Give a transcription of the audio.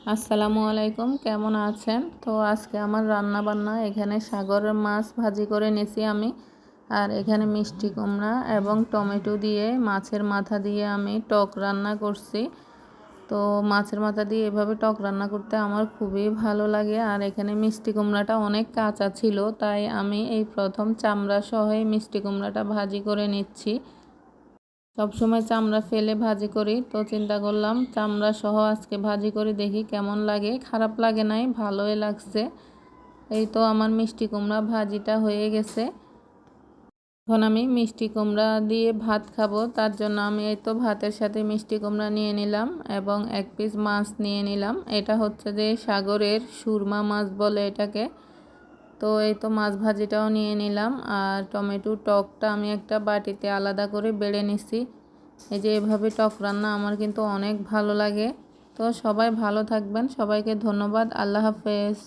আসসালামু আলাইকুম, কেমন আছেন? তো আজকে আমার রান্না বান্না এখানে সাগরের মাছ ভাজি করে নিয়েছি আমি, আর এখানে মিষ্টি কুমড়া এবং টমেটো দিয়ে, মাছের মাথা দিয়ে আমি টক রান্না করছি। তো মাছের মাথা দিয়ে এভাবে টক রান্না করতে আমার খুবই ভালো লাগে, আর এখানে মিষ্টি কুমড়াটা অনেক কাঁচা ছিল, তাই আমি এই প্রথম চামড়া সহ মিষ্টি কুমড়াটা ভাজি করে নিচ্ছি। সবসময় চামড়া ফেলে ভাজি করি। তো চিন্তা করলাম চামড়া সহ আজকে ভাজি করে দেখি কেমন লাগে। খারাপ লাগে নাই, ভালোই লাগছে। এই তো আমার মিষ্টি কুমড়া ভাজিটা হয়ে গেছে। এখন আমি মিষ্টি কুমড়া দিয়ে ভাত খাব। তার জন্য আমি এই তো ভাতের সাথে মিষ্টি কুমড়া নিয়ে নিলাম এবং এক পিস মাছ নিয়ে নিলাম। এটা হচ্ছে যে সাগরের সুরমা মাছ বলে এটাকে। তো এই তো মাছ ভাজিটাও নিয়ে নিলাম আর টমেটো টকটা আমি একটা বাটিতে আলাদা করে বেড়ে নিছি। এই যে এভাবে টক রান্না আমার কিন্তু অনেক ভালো লাগে। তো সবাই ভালো থাকবেন, সবাইকে ধন্যবাদ, আল্লাহ হাফেজ।